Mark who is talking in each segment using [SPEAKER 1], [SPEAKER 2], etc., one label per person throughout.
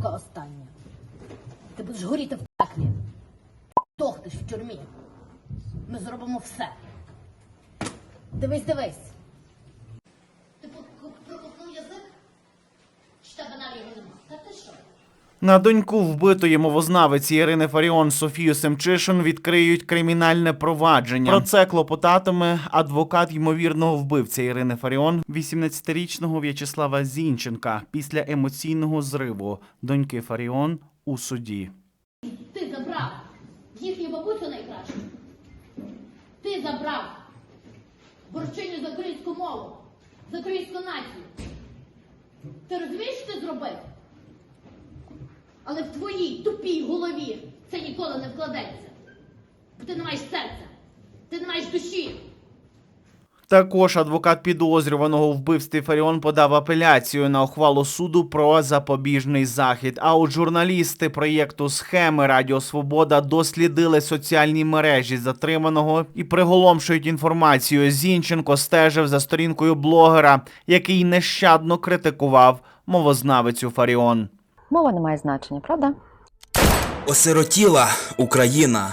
[SPEAKER 1] сука остання. Ти будеш горіти в пеклі. Дохнеш в тюрмі. Ми зробимо все. Дивись, дивись. Ти прокопнув язик? Чи тебе його нема? Та ти що?
[SPEAKER 2] На доньку вбитої мовознавиці Ірини Фаріон Софію Семчишин відкриють кримінальне провадження. Про це клопотатиме адвокат ймовірного вбивця Ірини Фаріон, 18-річного В'ячеслава Зінченка, після емоційного зриву доньки Фаріон у суді.
[SPEAKER 1] Ти забрав їхню бабусю найкращу. Ти забрав борчиню за українську мову, за українську націю. Ти розумієш, що ти зробив? Але в твоїй тупій голові це ніколи не вкладеться. Бо ти не маєш серця, ти не маєш душі.
[SPEAKER 2] Також адвокат підозрюваного у вбивстві Фаріон подав апеляцію на ухвалу суду про запобіжний захід. А от журналісти проєкту схеми Радіо Свобода дослідили соціальні мережі затриманого і приголомшують інформацію. Зінченко стежив за сторінкою блогера, який нещадно критикував мовознавицю Фаріон.
[SPEAKER 3] Мова не має значення, правда?
[SPEAKER 4] Осиротіла Україна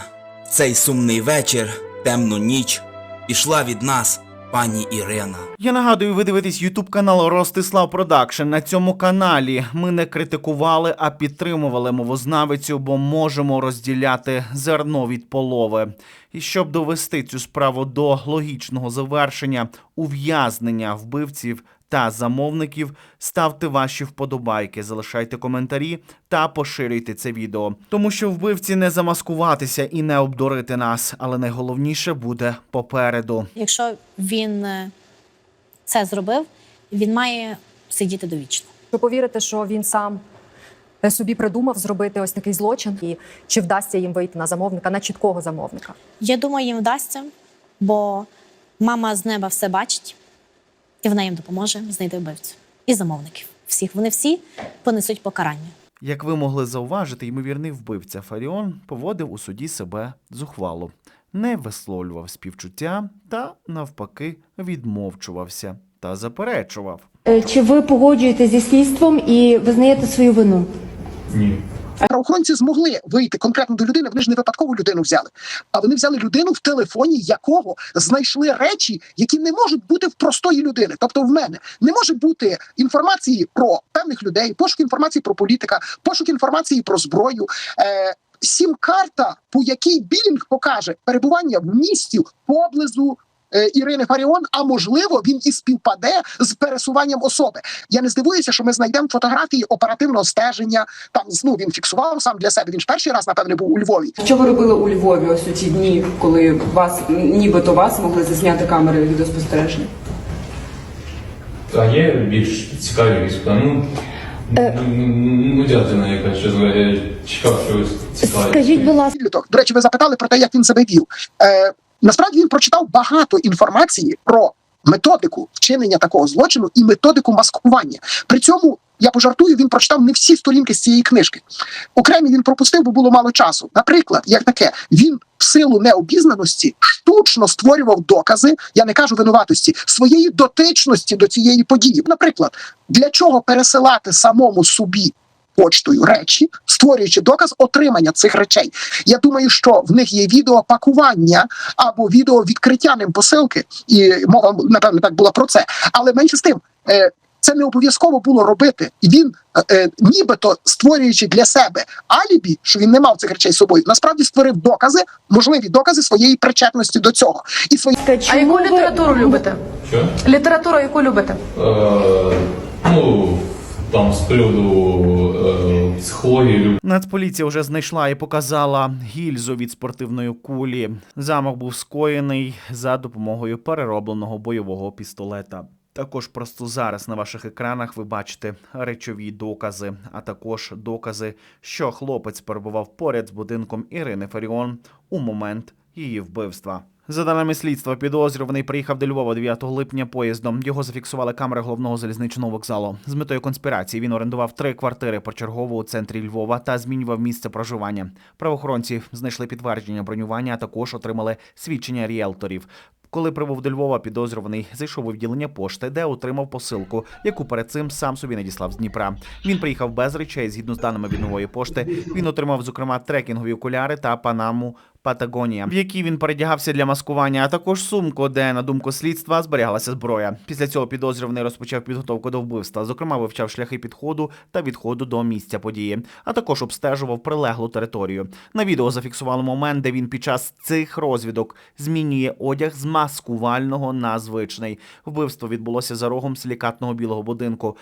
[SPEAKER 4] цей сумний вечір, темну ніч, пішла від нас пані Ірина.
[SPEAKER 2] Я нагадую, ви дивитесь Ютуб канал Ростислав Продакшн. На цьому каналі ми не критикували, а підтримували мовознавицю, бо можемо розділяти зерно від полови. І щоб довести цю справу до логічного завершення, ув'язнення вбивців та замовників, ставте ваші вподобайки, залишайте коментарі та поширюйте це відео. Тому що вбивці не замаскуватися і не обдурити нас, але найголовніше буде попереду.
[SPEAKER 5] Якщо він е, це зробив, він має сидіти довічно.
[SPEAKER 6] Ви повірите, що він сам е, собі придумав зробити ось такий злочин, і чи вдасться їм вийти на замовника, на чіткого замовника?
[SPEAKER 5] Я думаю, їм вдасться, бо мама з неба все бачить, і вона їм допоможе знайти вбивцю і замовників. Всіх вони всі понесуть покарання.
[SPEAKER 2] Як ви могли зауважити, ймовірний вбивця Фаріон поводив у суді себе зухвало, не висловлював співчуття та, навпаки, відмовчувався та заперечував.
[SPEAKER 7] Е, Чи ви погоджуєтесь зі слідством і визнаєте свою вину?
[SPEAKER 8] Ні.
[SPEAKER 9] Правоохоронці змогли вийти конкретно до людини. Вони ж не випадкову людину взяли, а вони взяли людину, в телефоні якого знайшли речі, які не можуть бути в простої людини. Тобто, в мене не може бути інформації про певних людей, пошук інформації про політика, пошук інформації про зброю. Е, Сім-карта, по якій білінг покаже перебування в місті поблизу Ірини Фаріон, а можливо, він і співпаде з пересуванням особи. Я не здивуюся, що ми знайдемо фотографії оперативного стеження. Там ну він фіксував сам для себе. Він ж перший раз напевне був у Львові.
[SPEAKER 10] Що ви робили у Львові ось у ті дні, коли вас нібито вас могли засняти камери відеоспостереження?
[SPEAKER 8] А є більш цікаві війська. Ну, ну, ну, дядина якась, чесно, чекав, що ось цікаве.
[SPEAKER 7] Скажіть, будь ласка,
[SPEAKER 9] До речі, ви запитали про те, як він себе вів. Е, насправді він прочитав багато інформації про методику вчинення такого злочину і методику маскування. При цьому я пожартую, він прочитав не всі сторінки з цієї книжки. Окремі він пропустив, бо було мало часу. Наприклад, як таке, він в силу необізнаності штучно створював докази, я не кажу винуватості, своєї дотичності до цієї події. Наприклад, для чого пересилати самому собі почтою речі, створюючи доказ отримання цих речей. Я думаю, що в них є відео пакування або відео відкриття ним посилки, і мова напевно так була про це. Але менше з тим. е, Це не обов'язково було робити, і він, е, е, нібито створюючи для себе алібі, що він не мав цих речей з собою, насправді створив докази, можливі докази своєї причетності до цього і свої
[SPEAKER 11] А яку літературу любите?
[SPEAKER 8] Що?
[SPEAKER 11] Літературу, яку любите?
[SPEAKER 8] Е, ну, там з приводу е, психології.
[SPEAKER 2] Нацполіція вже знайшла і показала гільзу від спортивної кулі. Замах був скоєний за допомогою переробленого бойового пістолета. Також просто зараз на ваших екранах ви бачите речові докази, а також докази, що хлопець перебував поряд з будинком Ірини Фаріон у момент її вбивства. За даними слідства, підозрюваний приїхав до Львова 9 липня поїздом. Його зафіксували камери головного залізничного вокзалу. З метою конспірації він орендував три квартири почергово у центрі Львова та змінював місце проживання. Правоохоронці знайшли підтвердження бронювання, а також отримали свідчення ріелторів. Коли прибув до Львова, підозрюваний зайшов у відділення пошти, де отримав посилку, яку перед цим сам собі надіслав з Дніпра. Він приїхав без речей. Згідно з даними від нової пошти, він отримав зокрема трекінгові окуляри та панаму. Патагонія, в якій він передягався для маскування, а також сумку, де, на думку слідства, зберігалася зброя. Після цього підозрюваний розпочав підготовку до вбивства. Зокрема, вивчав шляхи підходу та відходу до місця події, а також обстежував прилеглу територію. На відео зафіксували момент, де він під час цих розвідок змінює одяг з маскувального на звичний. Вбивство відбулося за рогом силікатного білого будинку.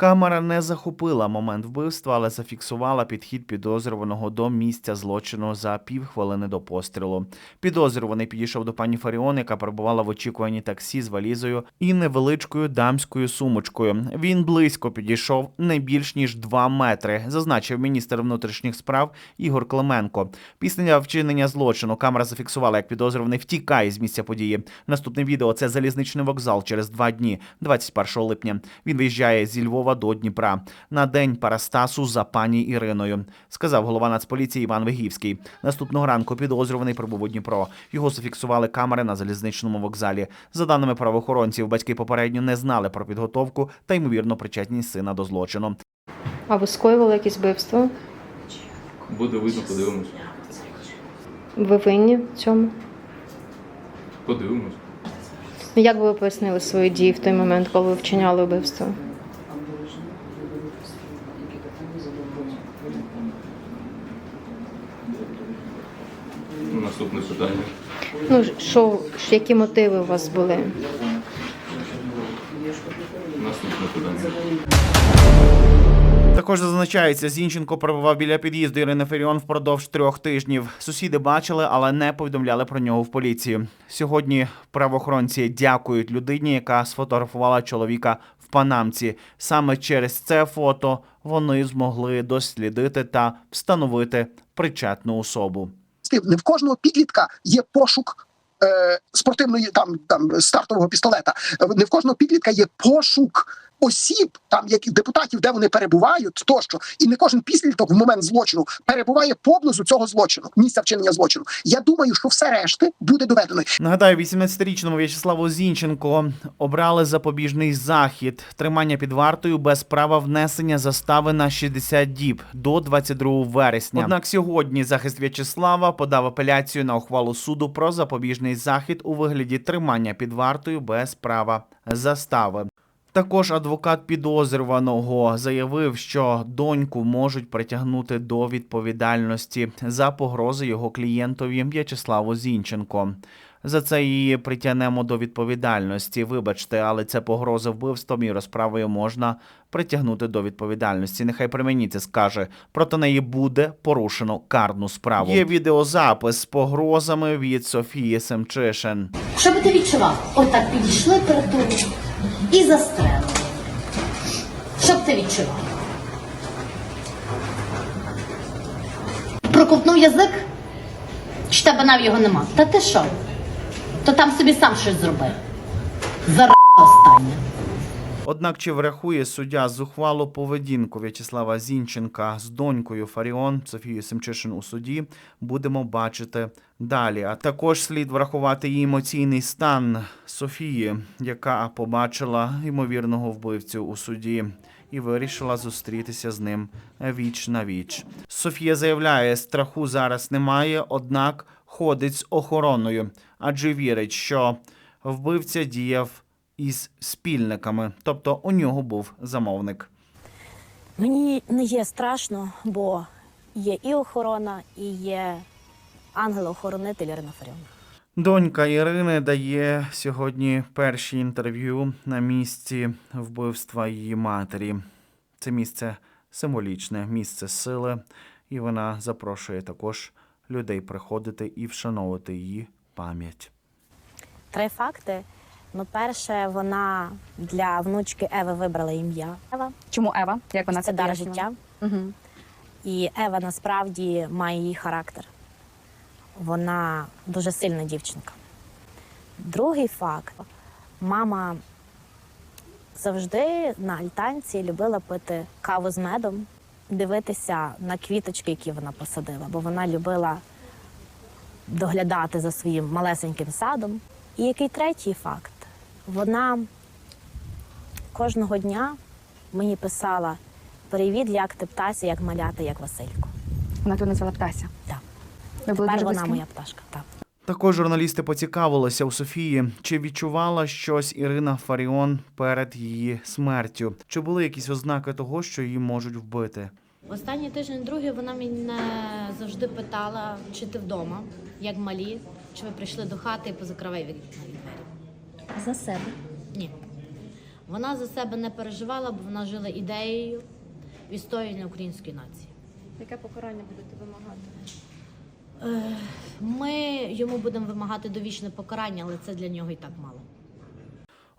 [SPEAKER 2] Камера не захопила момент вбивства, але зафіксувала підхід підозрюваного до місця злочину за півхвилини до пострілу. Підозрюваний підійшов до пані Фаріон, яка перебувала в очікуванні таксі з валізою і невеличкою дамською сумочкою. Він близько підійшов не більш ніж 2 метри, зазначив міністр внутрішніх справ Ігор Клименко. Після вчинення злочину камера зафіксувала, як підозрюваний втікає з місця події. Наступне відео це залізничний вокзал через два дні, 21 липня. Він виїжджає зі Львова до Дніпра на день Парастасу за пані Іриною, сказав голова Нацполіції Іван Вигівський. Наступного ранку підозрюваний прибув у Дніпро. Його зафіксували камери на залізничному вокзалі. За даними правоохоронців, батьки попередньо не знали про підготовку та ймовірно причетність сина до злочину.
[SPEAKER 7] А ви скоювали якісь вбивство?
[SPEAKER 8] Буде видно, подивимось.
[SPEAKER 7] Ви винні в цьому?
[SPEAKER 8] Подивимось.
[SPEAKER 7] Як би ви пояснили свої дії в той момент, коли ви вчиняли вбивство?
[SPEAKER 8] Наступне питання.
[SPEAKER 7] Ну, що, які мотиви у вас були?
[SPEAKER 8] Наступне питання.
[SPEAKER 2] Також зазначається, Зінченко перебував біля під'їзду Ірини Феріон впродовж трьох тижнів. Сусіди бачили, але не повідомляли про нього в поліцію. Сьогодні правоохоронці дякують людині, яка сфотографувала чоловіка в панамці. Саме через це фото вони змогли дослідити та встановити причетну особу.
[SPEAKER 9] Стив, не в кожного підлітка є пошук. Е, спортивної там там стартового пістолета не в кожного підлітка є пошук осіб, там як депутатів, де вони перебувають, тощо, і не кожен підліток в момент злочину перебуває поблизу цього злочину, місця вчинення злочину. Я думаю, що все решти буде доведено.
[SPEAKER 2] Нагадаю, 18-річному В'ячеславу Зінченко обрали запобіжний захід тримання під вартою без права внесення застави на 60 діб до 22 вересня. Однак сьогодні захист В'ячеслава подав апеляцію на ухвалу суду про запобіжний захід у вигляді тримання під вартою без права застави. Також адвокат підозрюваного заявив, що доньку можуть притягнути до відповідальності за погрози його клієнтові В'ячеславу Зінченко. За це її притягнемо до відповідальності. Вибачте, але це погроза вбивством і розправою можна притягнути до відповідальності. Нехай при мені це скаже. Проти неї буде порушено карну справу. Є відеозапис з погрозами від Софії Семчишин.
[SPEAKER 1] Що би ти відчував? Отак підійшли перед тобою і застрелили. Щоб ти відчував? Проковтнув язик? Чи тебе нав його нема? Та ти що? То там собі сам щось зробив. Зараз останнє.
[SPEAKER 2] Однак чи врахує суддя зухвалу поведінку В'ячеслава Зінченка з донькою Фаріон Софією Семчишин у суді, будемо бачити далі. А також слід врахувати її емоційний стан Софії, яка побачила ймовірного вбивцю у суді. І вирішила зустрітися з ним віч на віч. Софія заявляє, страху зараз немає, однак ходить з охороною, адже вірить, що вбивця діяв із спільниками, тобто у нього був замовник.
[SPEAKER 5] Мені не є страшно, бо є і охорона, і є ангел-охоронитель Ірина Фаріона.
[SPEAKER 2] Донька Ірини дає сьогодні перші інтерв'ю на місці вбивства її матері. Це місце символічне, місце сили, і вона запрошує також людей приходити і вшановувати її пам'ять.
[SPEAKER 5] Три факти. Ну, перше, вона для внучки Еви вибрала ім'я Ева.
[SPEAKER 6] Чому Ева? Як вона
[SPEAKER 5] Це дар життя.
[SPEAKER 6] Угу.
[SPEAKER 5] І Ева насправді має її характер. Вона дуже сильна дівчинка. Другий факт: мама завжди на альтанці любила пити каву з медом, дивитися на квіточки, які вона посадила, бо вона любила доглядати за своїм малесеньким садом. І який третій факт? Вона кожного дня мені писала привіт, як ти птася, як маляти, як Василько.
[SPEAKER 11] Вона тебе назвала Птася.
[SPEAKER 5] Так.
[SPEAKER 11] Ви були
[SPEAKER 5] Тепер
[SPEAKER 11] дуже
[SPEAKER 5] вона
[SPEAKER 11] близькі?
[SPEAKER 5] моя пташка. Так.
[SPEAKER 2] Також журналісти поцікавилися у Софії, чи відчувала щось Ірина Фаріон перед її смертю, чи були якісь ознаки того, що її можуть вбити.
[SPEAKER 5] Останній тиждень другий вона мене завжди питала, чи ти вдома, як малі, чи ви прийшли до хати і позакривай вікна двері. За себе? Ні. Вона за себе не переживала, бо вона жила ідеєю відстоювання української нації.
[SPEAKER 7] Яке покарання будете вимагати?
[SPEAKER 5] Ми йому будемо вимагати довічне покарання, але це для нього і так мало.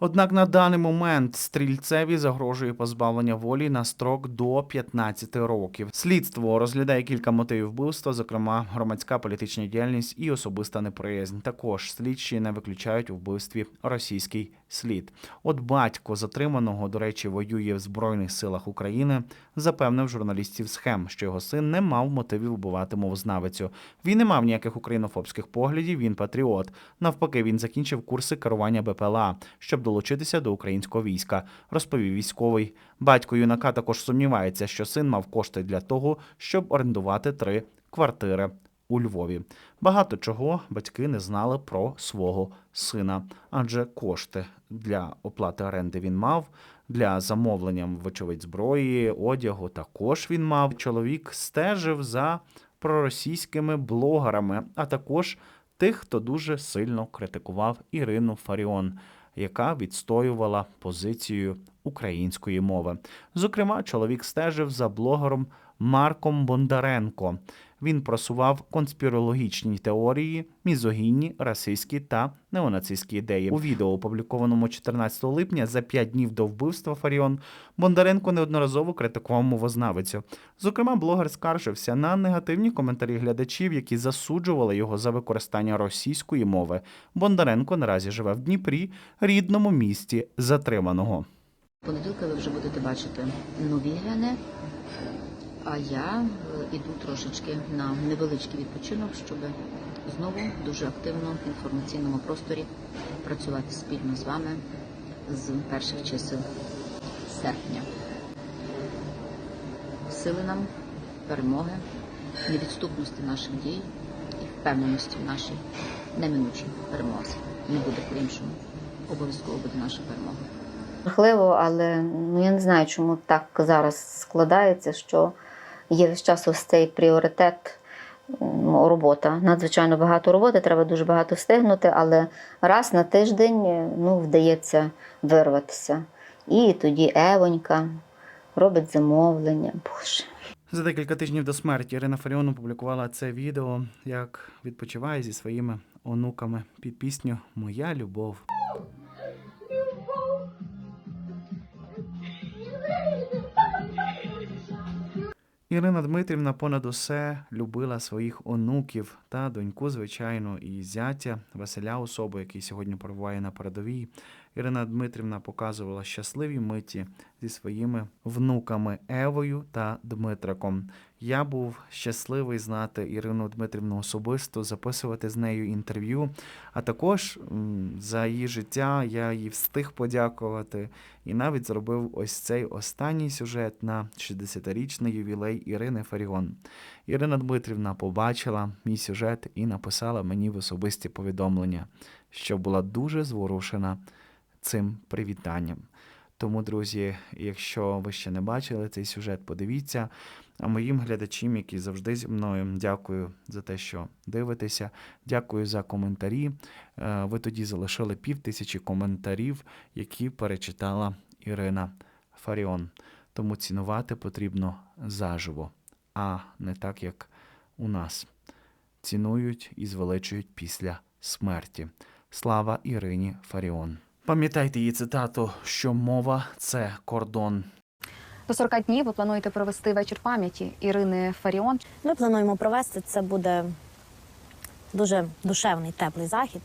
[SPEAKER 2] Однак на даний момент стрільцеві загрожує позбавлення волі на строк до 15 років. Слідство розглядає кілька мотивів вбивства, зокрема громадська політична діяльність і особиста неприязнь. Також слідчі не виключають у вбивстві російський слід. От батько затриманого, до речі, воює в збройних силах України, запевнив журналістів схем, що його син не мав мотивів вбивати мовознавицю. Він не мав ніяких українофобських поглядів. Він патріот. Навпаки, він закінчив курси керування БПЛА, щоб долучитися до українського війська, розповів військовий. Батько юнака також сумнівається, що син мав кошти для того, щоб орендувати три квартири у Львові. Багато чого батьки не знали про свого сина, адже кошти для оплати оренди він мав. Для замовлення, вочевидь, зброї, одягу також він мав. Чоловік стежив за проросійськими блогерами, а також тих, хто дуже сильно критикував Ірину Фаріон, яка відстоювала позицію української мови. Зокрема, чоловік стежив за блогером Марком Бондаренко. Він просував конспірологічні теорії, мізогінні, расистські та неонацистські ідеї. У відео, опублікованому 14 липня, за п'ять днів до вбивства Фаріон, Бондаренко неодноразово критикував мовознавицю. Зокрема, блогер скаржився на негативні коментарі глядачів, які засуджували його за використання російської мови. Бондаренко наразі живе в Дніпрі, рідному місті затриманого.
[SPEAKER 12] Понеділка ви вже будете бачити нові гени, а я е, іду трошечки на невеличкий відпочинок, щоб знову дуже активно в інформаційному просторі працювати спільно з вами з перших чисел серпня. Сили нам, перемоги, невідступності наших дій і впевненості в нашій неминучій перемозі. Не буде по-іншому. Обов'язково буде наша перемога.
[SPEAKER 3] Жахливо, але ну я не знаю, чому так зараз складається, що є весь час ось цей пріоритет робота. Надзвичайно багато роботи, треба дуже багато встигнути, але раз на тиждень е, ну, вдається вирватися. І тоді Евонька робить замовлення. Боже.
[SPEAKER 2] За декілька тижнів до смерті Ірина Фаріон опублікувала це відео, як відпочиває зі своїми онуками під пісню Моя любов. Ірина Дмитрівна понад усе любила своїх онуків та доньку, звичайно, і зятя Василя особу, який сьогодні перебуває на передовій. Ірина Дмитрівна показувала щасливі миті зі своїми внуками Евою та Дмитриком. Я був щасливий знати Ірину Дмитрівну особисто, записувати з нею інтерв'ю. А також за її життя я їй встиг подякувати і навіть зробив ось цей останній сюжет на 60-річний ювілей Ірини Фаріон. Ірина Дмитрівна побачила мій сюжет і написала мені в особисті повідомлення, що була дуже зворушена цим привітанням. Тому, друзі, якщо ви ще не бачили цей сюжет, подивіться. А моїм глядачам, які завжди зі мною, дякую за те, що дивитеся. Дякую за коментарі. Е, Ви тоді залишили пів тисячі коментарів, які перечитала Ірина Фаріон. Тому цінувати потрібно заживо, а не так, як у нас. Цінують і звеличують після смерті. Слава Ірині Фаріон. Пам'ятайте її цитату, що мова це кордон.
[SPEAKER 11] До 40 днів ви плануєте провести вечір пам'яті Ірини Фаріон.
[SPEAKER 5] Ми плануємо провести це буде дуже душевний, теплий захід,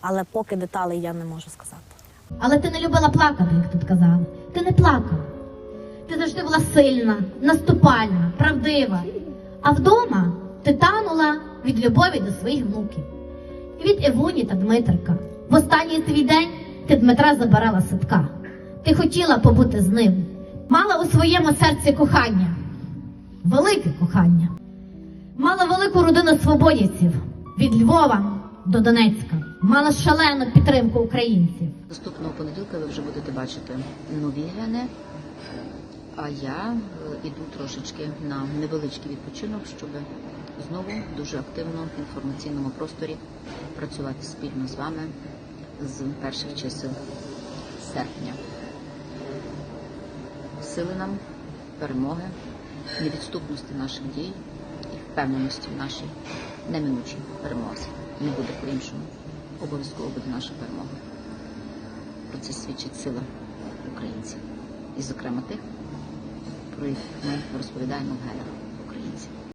[SPEAKER 5] але поки деталей я не можу сказати.
[SPEAKER 1] Але ти не любила плакати, як тут казали. Ти не плакала. Ти завжди була сильна, наступальна, правдива. А вдома ти танула від любові до своїх внуків. Від Евуні та Дмитрика. В останній твій день ти Дмитра забирала садка. Ти хотіла побути з ним. Мала у своєму серці кохання, велике кохання. Мала велику родину свободівців від Львова до Донецька. Мала шалену підтримку українців.
[SPEAKER 12] Наступного понеділка ви вже будете бачити нові гени. А я е, іду трошечки на невеличкий відпочинок, щоб знову дуже активно в інформаційному просторі працювати спільно з вами з перших чисел серпня. Сили нам, перемоги, невідступності наших дій і впевненості в нашій неминучій перемозі. Не буде по-іншому. Обов'язково буде наша перемога. Про це свідчить сила українців, і, зокрема, тих, про яких ми розповідаємо в генах.